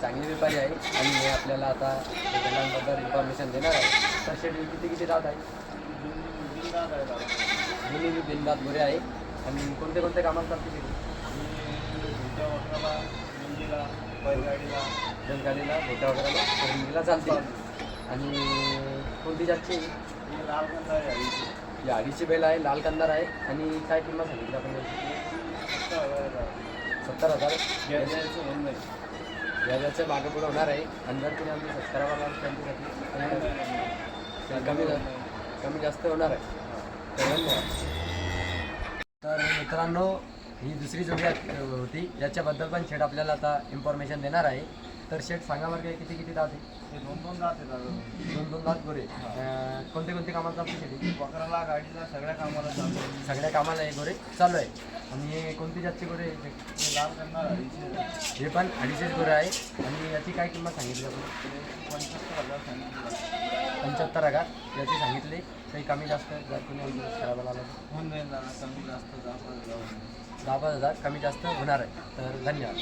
चांगले व्यापारी आहे आणि हे आपल्याला आता बैलांबद्दल इन्फॉर्मेशन देणार आहे. तर शेड्यूल किती किती राहत आहे? दोन्ही बिनदात गोरे आहे. आणि कोणते कोणते कामात चालते बैलगाडीला बैलगाडीला मोठ्या वगैरेला खरेदीला चालते. आणि कोणती जातची? ही लाल कंदार आहे ही. ही बैल आहे लाल कंदार आहे. आणि काय किंमत सांगितली आपण? सत्तर हजार. होऊन जाईल. व्याजाचं मागे पुढे होणार आहे. जर तुम्ही आमची सबस्क्रायबर लावून त्यांच्यासाठी कमी कमी जास्त होणार आहे. तर धन्यवाद तर मित्रांनो ही दुसरी जोडी आहे- होती. याच्याबद्दल पण शेठ आपल्याला आता इन्फॉर्मेशन देणार आहे. तर शेठ सांगा बरं काय किती किती दात आहे दोन दोन जाते दादा दोन दोन दात गोरे कोणते कोणते कामात चालते शेती वखराला गाडीला सगळ्या कामाला चालतो सगळ्या कामाला हे गोरे चालू आहे. आणि हे कोणती जातची गोरे? हे लाल हे पण अडीचशेच गोरे आहे. आणि याची काय किंमत सांगितली आपण? पंच्याहत्तर हजार सांगितलं पंच्याहत्तर हजार याची सांगितले. काही कमी जास्त जर तुम्ही आमच्या करायला लागलं होऊन जाईल दादा कमी जास्त जास्त जाऊन दहा पाच हजार कमी जास्त होणार आहे. तर धन्यवाद.